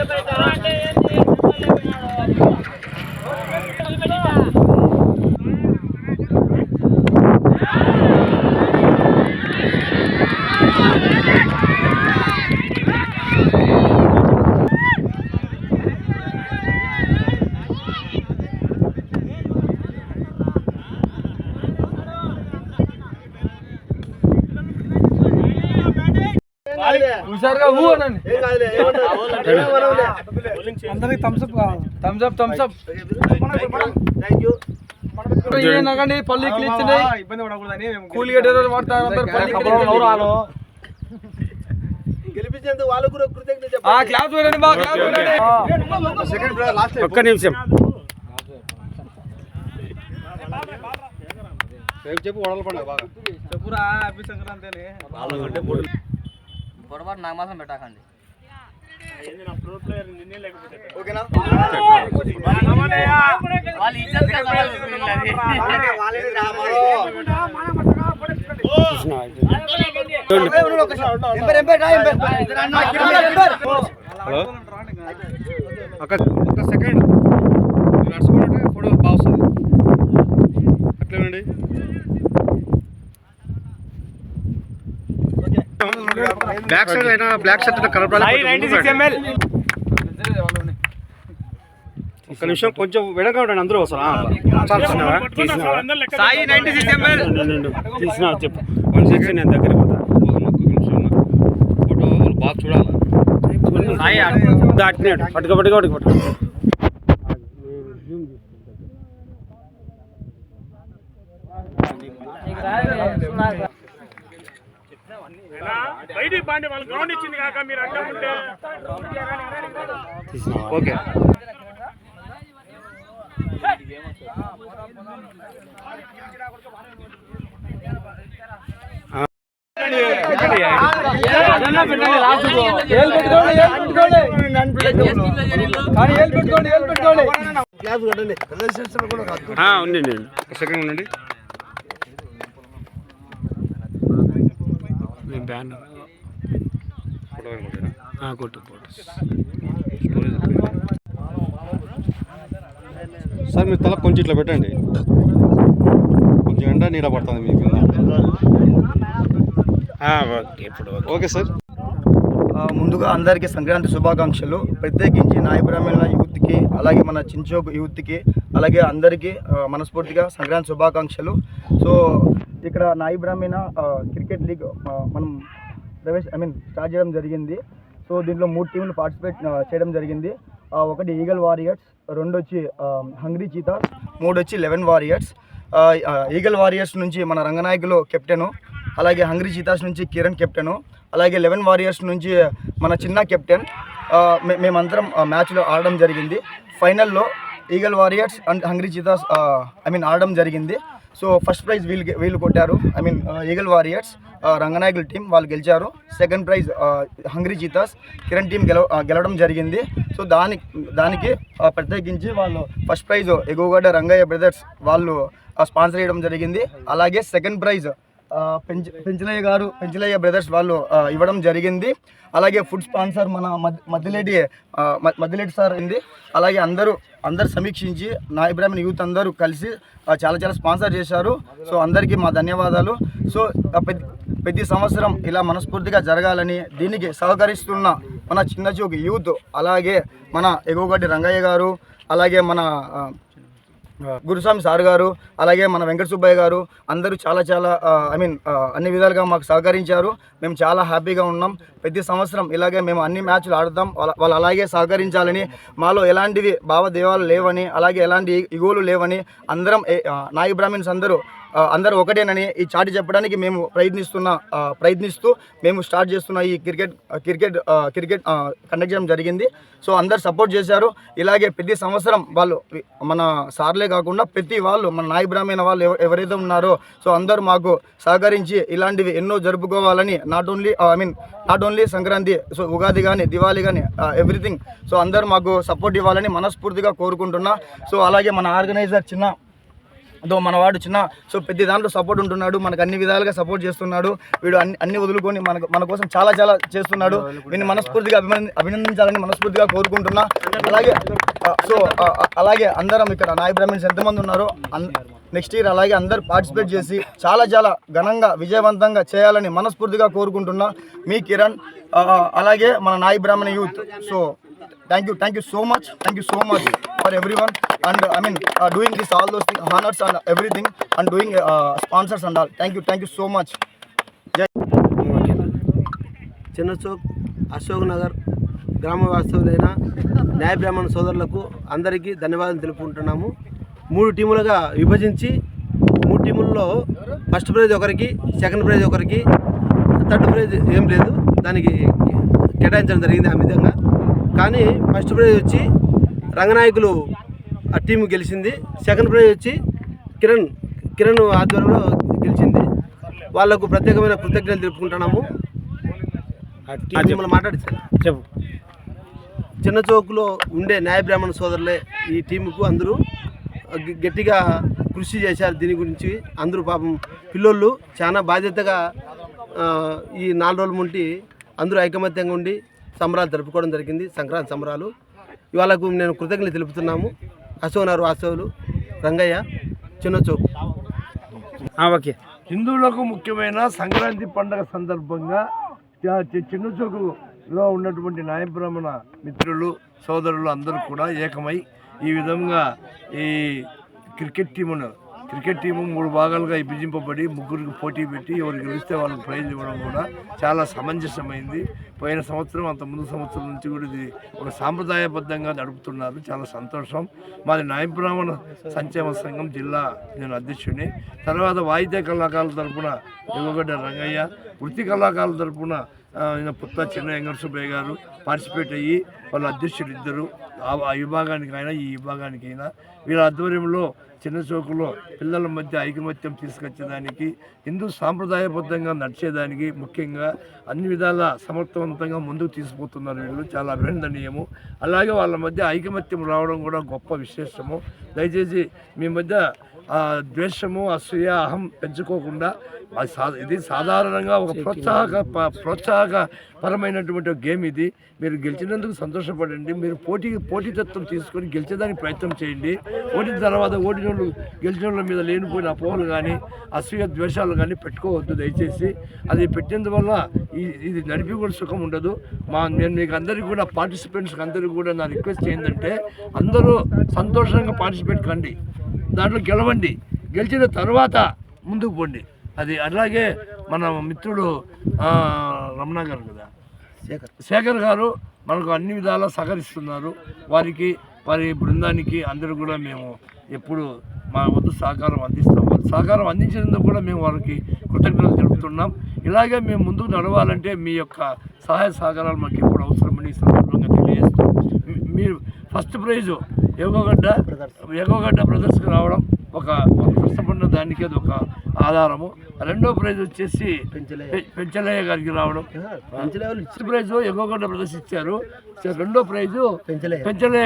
హుషారుగా అనండి అందరికి థమ్స్అప్ కావాలి థమ్స్అప్ థమ్స్అప్ ఏనాకండి పళ్ళు ఇట్లు ఇచ్చినాయి ఇబ్బంది పడకూడదని మేము కూలి గడ్డలు పడతారు అందరు పళ్ళు ఇట్లు గెలిపించేందుకు వాళ్ళు కూడా కృతజ్ఞత ఆ క్లాస్ చూడండి బా క్లాస్ చూడండి ఒక్క నిమిషం. చెప్పు వడలు పండుగ బాగా. చెప్పురా హ్యాపీ సంక్రాంతి అని. పొరపాటు నాకు మాత్రం పెట్టకండి. ఓకేనా? ఒక సెకండ్ మీరు నడుచుకుంటే ఫోటో బాగా వస్తుంది అట్లేనండి బ్యాక్ సైడ్ అయినా బ్లాక్ షర్ట్ కనపడాలి ఒక్క నిమిషం కొంచెం వెనక ఉండండి అందరూ వస్తారు? సాయి నైన్టీ సిక్స్ ఎంఎల్ తీసిన చెప్పు. వన్ సెకండ్ నేను దగ్గర పోతా. ఫోటో బాగా చూడాలి సాయి దాటినాడు పట్టుకో పట్టుకో పట్టుకో పట్టుకో. బయటికి పాండి వాళ్ళు గ్రౌండ్ ఇచ్చింది కాక మీరు అడ్డం ఉంటే. ఓకే. ఏళ్ళు పెట్టుకోండి ఏళ్ళు పెట్టుకోండి కానీ ఏళ్ళు పెట్టుకోండి ఏళ్ళు పెట్టుకోండి క్లాస్ కట్టండి రిజిస్ట్రేషన్ కూడా కాదు ఆ, ఉండండి ఒక సెకండ్ ఉండండి బ్యానర్ కొట్టు సార్ మీరు తల కొంచెం ఇట్లా పెట్టండి. కొంచెం ఎండ నీడ పడుతుంది మీకు. ఓకే ఇప్పుడు ఓకే. సార్. ముందుగా అందరికీ సంక్రాంతి శుభాకాంక్షలు. ప్రత్యేకించి నాయ బ్రాహ్మణుల యూత్కి అలాగే మన చించోక్ యూత్కి అలాగే అందరికీ మనస్ఫూర్తిగా సంక్రాంతి శుభాకాంక్షలు. సో ఇక్కడ నాయి బ్రాహ్మణ క్రికెట్ లీగ్ మనం ప్రవేశ ఐ మీన్ స్టార్ట్ చేయడం జరిగింది. సో దీంట్లో మూడు టీంలు పార్టిసిపేట్ చేయడం జరిగింది. ఒకటి ఈగల్ వారియర్స్ రెండు వచ్చి హంగ్రీ చీతా మూడు వచ్చి లెవెన్ వారియర్స్. ఈగల్ వారియర్స్ నుంచి మన రంగనాయకులు కెప్టెను అలాగే హంగ్రీ చీతాస్ నుంచి కిరణ్ కెప్టెను అలాగే లెవెన్ వారియర్స్ నుంచి మన చిన్న కెప్టెన్ మేమందరం మ్యాచ్లో ఆడడం జరిగింది. ఫైనల్లో Eagle Warriors and Hungry Cheetahs I mean ఆడడం జరిగింది. సో ఫస్ట్ ప్రైజ్ వీళ్ళు వీళ్ళు కొట్టారు. I mean Eagle Warriors Ranganayakula team వాళ్ళు గెలిచారు. Second prize Hungry Cheetahs Kiran team గెలవ గెలవడం జరిగింది. సో దాని దానికి ప్రత్యేకించి వాళ్ళు first prize Eguvagadda Rangaiah brothers వాళ్ళు స్పాన్సర్ చేయడం జరిగింది. అలాగే సెకండ్ ప్రైజ్ పెంచ పెంచలయ్య గారు పెంచలయ్య బ్రదర్స్ వాళ్ళు ఇవ్వడం జరిగింది. అలాగే ఫుడ్ స్పాన్సర్ మన మద్- మద్దిలేటి మద్దిలేటి సార్ ఉంది. అలాగే అందరూ అందరు సమీక్షించి నా ఇబ్రాహిం యూత్ అందరూ కలిసి చాలా చాలా స్పాన్సర్ చేశారు. సో అందరికీ మా ధన్యవాదాలు. సో ఆ, ప్రతి సంవత్సరం ఇలా మనస్ఫూర్తిగా జరగాలని దీనికి సహకరిస్తున్న మన చిన్న యూత్ అలాగే మన ఎగువగడ్డి రంగయ్య గారు అలాగే మన గురుస్వామి సార్ గారు అలాగే మన వెంకట సుబ్బయ్య గారు అందరూ చాలా చాలా ఐ మీన్ అన్ని విధాలుగా మాకు సహకరించారు. మేము చాలా హ్యాపీగా ఉన్నాం. ప్రతి సంవత్సరం ఇలాగే మేము అన్ని మ్యాచ్లు ఆడతాం. వాళ్ళ- వాళ్ళు అలాగే సహకరించాలని మాలో ఎలాంటివి భావదేవాలు లేవని అలాగే ఎలాంటి ఇగోలు లేవని అందరం ఏ- నాయి బ్రాహ్మిన్స్ అందరూ అందరూ ఒకటేనని ఈ చాటి చెప్పడానికి మేము ప్రయత్నిస్తున్న ప్రయత్నిస్తూ మేము స్టార్ట్ చేస్తున్న ఈ క్రికెట్ క్రికెట్ క్రికెట్ కండక్ట్ చేయడం జరిగింది. సో అందరు సపోర్ట్ చేశారు. ఇలాగే ప్రతి సంవత్సరం వాళ్ళు మన సార్లే కాకుండా ప్రతి వాళ్ళు మన నాయ బ్రాహ్మణ వాళ్ళు ఎవరైతే ఉన్నారో సో అందరూ మాకు సహకరించి ఇలాంటివి ఎన్నో జరుపుకోవాలని not only I mean not only Sankranti so Ugadi కానీ దివాళీ కానీ ఎవ్రీథింగ్ సో అందరూ మాకు సపోర్ట్ ఇవ్వాలని మనస్ఫూర్తిగా కోరుకుంటున్నా. సో అలాగే మన ఆర్గనైజర్ చిన్న దో మన వాడు చిన్న సో ప్రతి దాంట్లో సపోర్ట్ ఉంటున్నాడు మనకు అన్ని విధాలుగా సపోర్ట్ చేస్తున్నాడు. వీడు అన్ని అన్ని వదులుకొని మనకు మన కోసం చాలా చాలా చేస్తున్నాడు. వీడిని మనస్ఫూర్తిగా అభినంది అభినందించాలని మనస్ఫూర్తిగా కోరుకుంటున్నా. అలాగే సో అలాగే అందరం ఇక్కడ నాయ బ్రాహ్మణ్స్ ఎంతమంది ఉన్నారో నెక్స్ట్ ఇయర్ అలాగే అందరు పార్టిసిపేట్ చేసి చాలా చాలా ఘనంగా విజయవంతంగా చేయాలని మనస్ఫూర్తిగా కోరుకుంటున్నా. మీ కిరణ్ అలాగే మన Nayi Brahmana youth. So thank you thank you so much thank you so much for everyone and I mean doing this all those thing honours and everything and doing sponsors and all thank you thank you so much Chinna Chowk Ashok Nagar గ్రామ వాస్తవులైన న్యాయ బ్రాహ్మణ సోదరులకు అందరికీ ధన్యవాదాలు తెలుపుకుంటున్నాము. మూడు టీములుగా విభజించి మూడు టీముల్లో ఫస్ట్ ప్రైజ్ ఒకరికి సెకండ్ ప్రైజ్ ఒకరికి థర్డ్ ప్రైజ్ ఏం లేదు దానికి కేటాయించడం జరిగింది ఆ విధంగా. కానీ ఫస్ట్ ప్రైజ్ వచ్చి రంగనాయకులు ఆ టీం గెలిచింది. సెకండ్ ప్రైజ్ వచ్చి కిరణ్ కిరణ్ ఆధ్వర్యంలో గెలిచింది. వాళ్ళకు ప్రత్యేకమైన కృతజ్ఞతలు తెలుపుకుంటున్నాము. మిమ్మల్ని మాట్లాడించారు చెప్పు. చిన్న చౌక్లో ఉండే న్యాయ బ్రాహ్మణ సోదరులే ఈ టీముకు అందరూ గట్టిగా కృషి చేశారు దీని గురించి. అందరూ పాపం పిల్లోళ్ళు. చాలా బాధ్యతగా ఈ నాలుగు రోజుల ముంటి అందరూ ఐకమత్యంగా ఉండి సంబరాలు జరుపుకోవడం జరిగింది. సంక్రాంతి సంబరాలు. ఇవాళకు నేను కృతజ్ఞతలు తెలుపుతున్నాము. అశోకనగర్ వాస్తవులు రంగయ్య చిన్న చౌక్ ఓకే. హిందువులకు ముఖ్యమైన సంక్రాంతి పండుగ సందర్భంగా చ- చి- చిన్న చోకులో ఉన్నటువంటి న్యాయబ్రాహ్మణ మిత్రులు సోదరులు అందరూ కూడా ఏకమై ఈ విధంగా ఈ క్రికెట్ టీమును క్రికెట్ టీము మూడు భాగాలుగా విభజింపబడి ముగ్గురికి పోటీ పెట్టి ఎవరు గెలిస్తే వాళ్ళకి ప్రైజ్ ఇవ్వడం కూడా చాలా సమంజసమైంది. పోయిన సంవత్సరం అంత ముందు సంవత్సరం నుంచి కూడా ఇది ఒక సాంప్రదాయబద్ధంగా నడుపుతున్నారు. చాలా సంతోషం. మాది న్యాయబ్రాహ్మణ సంక్షేమ సంఘం జిల్లా నేను అధ్యక్షుడిని. తర్వాత వాయిద్య కళాకారుల తరపున యువగడ్డ రంగయ్య వృత్తి కళాకారుల తరపున పుత్త చిన్న వెంకట సుబ్బయ్య గారు పార్టిసిపేట్ అయ్యి వాళ్ళ అధ్యక్షులు ఇద్దరు. ఆ- ఆ విభాగానికి అయినా ఈ విభాగానికి అయినా వీళ్ళ ఆధ్వర్యంలో చిన్న చౌకలో పిల్లల మధ్య ఐకమత్యం తీసుకొచ్చేదానికి హిందూ సాంప్రదాయబద్ధంగా నడిచేదానికి ముఖ్యంగా అన్ని విధాల సమర్థవంతంగా ముందుకు తీసుకుపోతున్నారు వీళ్ళు. చాలా అభినందనీయము. అలాగే వాళ్ళ మధ్య ఐకమత్యం రావడం కూడా గొప్ప విశేషము. దయచేసి మీ మధ్య ద్వేషము అసూయ అహం పెంచుకోకుండా ఇది సాధారణంగా ఒక ప్రోత్సాహక ప్రోత్సాహక పరమైనటువంటి ఒక గేమ్ ఇది. మీరు గెలిచినందుకు సంతోషపడండి. మీరు పోటీ పోటీతత్వం తీసుకొని గెలిచేదానికి ప్రయత్నం చేయండి. ఓడిన తర్వాత వాళ్ళు గెలిచిన వాళ్ళ మీద లేనిపోయిన అపోహలు కానీ అసూయ ద్వేషాలు కానీ పెట్టుకోవద్దు దయచేసి. అది పెట్టినందువల్ల ఇది నడిపి కూడా సుఖం ఉండదు. మా నేను మీకు అందరికీ కూడా పార్టిసిపెంట్స్కి అందరికీ కూడా నా రిక్వెస్ట్ ఏంటంటే అందరూ సంతోషంగా పార్టిసిపేట్ కండి. దాంట్లో గెలవండి. గెలిచిన తర్వాత ముందుకు పోండి. అది అలాగే మన మిత్రుడు రమణ గారు కదా? శేఖర్. శేఖర్ గారు మనకు అన్ని విధాలా సహకరిస్తున్నారు. వారికి వారి బృందానికి అందరూ కూడా మేము ఎప్పుడు మా వద్ద సహకారం అందిస్తాం. వాళ్ళు సహకారం అందించినందుకు కూడా మేము వారికి కృతజ్ఞతలు తెలుపుతున్నాం. ఇలాగే మేము ముందుకు నడవాలంటే మీ యొక్క సహాయ సహకారాలు మాకు ఎప్పుడు అవసరమని సందర్భంగా తెలియజేస్తూ మీరు ఫస్ట్ ప్రైజు ఎగోగడ్డ ఎగోగడ్డ బ్రదర్స్కి రావడం ఒక ఒక కష్టపడిన దానికి అది ఒక ఆధారము రెండో ప్రైజ్ వచ్చేసి పెంచలయ్య. గారికి రావడం ఫస్ట్ ప్రైజ్ ఎగోగడ్డ బ్రదర్స్ ఇచ్చారు రెండో ప్రైజు పెంచలయ్య.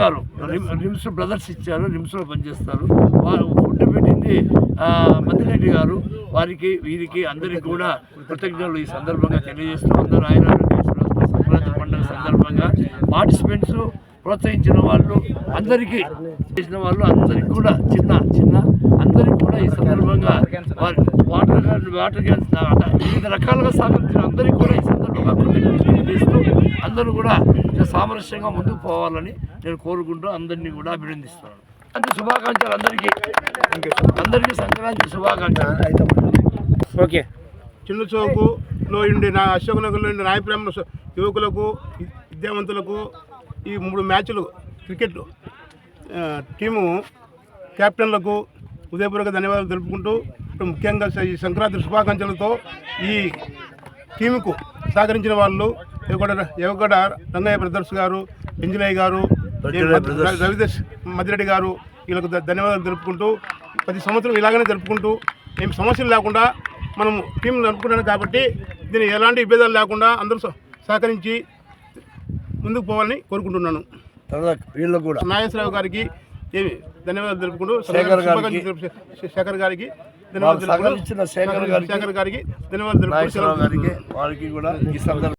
గారు రిమ్- రిమ్స్ బ్రదర్స్ ఇచ్చారు రిమ్స్లో పనిచేస్తారు వారు ఫుడ్ పెట్టింది మద్దిరెడ్డి గారు వారికి వీరికి అందరికీ కూడా కృతజ్ఞతలు ఈ సందర్భంగా తెలియజేస్తూ అందరూ ఆయన సంక్రాంతి పండుగ సందర్భంగా పార్టిసిపెంట్స్ ప్రోత్సహించిన వాళ్ళు అందరికీ చేసిన వాళ్ళు అందరికీ కూడా చిన్న చిన్న అందరికీ కూడా ఈ సందర్భంగా వాటర్ వాటర్ క్యాన్స్ వివిధ రకాలుగా సహకరించిన అందరికీ కూడా ఈ సందర్భంగా తెలియజేస్తూ అందరూ కూడా సామరస్యంగా ముందుకు పోవాలని నేను కోరుకుంటూ అందరినీ కూడా అభినందిస్తున్నాను. అంటే శుభాకాంక్షలు అందరికీ. అందరికీ సంక్రాంతి శుభాకాంక్షలు. ఓకే. చిన్న చౌకులో ఉండే నా అశోక్ నగర్లో ఉండే స- యువకులకు విద్యావంతులకు ఈ మూడు మ్యాచ్లు క్రికెట్ టీము కెప్టెన్లకు ఉదయపూర్వక ధన్యవాదాలు తెలుపుకుంటూ ఇప్పుడు ముఖ్యంగా ఈ సంక్రాంతి శుభాకాంక్షలతో ఈ టీముకు సహకరించిన వాళ్ళు యువగడ యువగడ రంగయ్య బ్రదర్స్ గారు పెంజిలయ్య గారు. రవిదేశ్ మదిరెడ్డి గారు వీళ్ళకు ధన్యవాదాలు జరుపుకుంటూ ప్రతి సంవత్సరం ఇలాగనే జరుపుకుంటూ ఏం సమస్యలు లేకుండా మనం టీం నడుపుకుంటాను కాబట్టి దీన్ని ఎలాంటి ఇబ్బందులు లేకుండా అందరూ సహ- సహకరించి ముందుకు పోవాలని కోరుకుంటున్నాను వీళ్ళకు కూడా నాగేశ్వరరావు గారికి ఏమి ధన్యవాదాలు తెలుపుకుంటూ శేఖర్ గారికి. శేఖర్ గారికి సహకరించిన శేఖర్ గారికి, ధన్యవాదాలు గారికి వారికి కూడా ఈ సందర్భంగా